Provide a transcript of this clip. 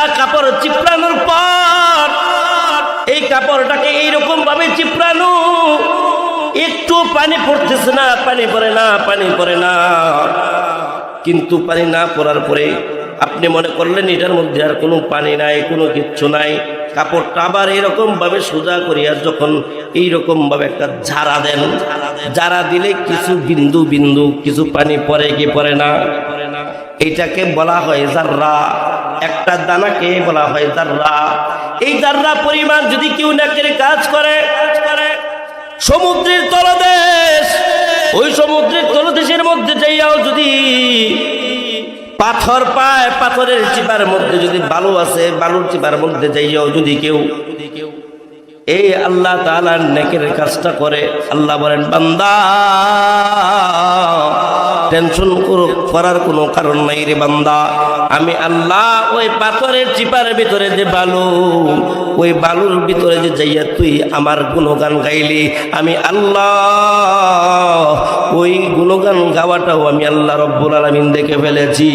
একটা কাপড় চিপড়ানোর পর, এই কাপড়টাকে এইরকম ভাবে চিপড়ানো। একটু পানি পড়তেছে না, পানি পড়ে না, পানি পড়ে না। কিন্তু পানি না পড়ার পরে আপনি মনে করলেন এটার মধ্যে আর কোনো পানি নাই, কোনো কিচ্ছু নাই। কাপড়টা আবার এরকম ভাবে সোজা করিয়া যখন এইরকম ভাবে একটা ঝাড়া দেন, ঝাড়া দিলে কিছু বিন্দু বিন্দু কিছু পানি পরে কি পরে না? এইটাকে বলা হয় জাররা একটা দানাকে বলা হয় জাররা এই জাররা পরিমাণ যদি কেউ নাকের কাজ করে, সমুদ্রের তলদেশ, ওই সমুদ্রের তলদেশের মধ্যে যাইয়াও যদি পাথর পায়, পাথরের চিপার মধ্যে যদি বালু আছে, বালুর চিপার মধ্যে যাইয়াও যদি কেউ, এই আল্লাহ তালার নেকের কাজটা করে, আল্লাহ বলেন, বান্দা টেনশন করার কোনো কারণ নাই রে বান্দা। আমি আল্লাহ ওই পাথরের চিপার ভিতরে যে বালু, ওই বালুর ভিতরে যে যাইয়া তুই আমার গুণগান গাইলি, আমি আল্লাহ ওই গুণগান গাওয়াটাও আমি আল্লাহ রব্বুল আলমিন দেখে ফেলেছি।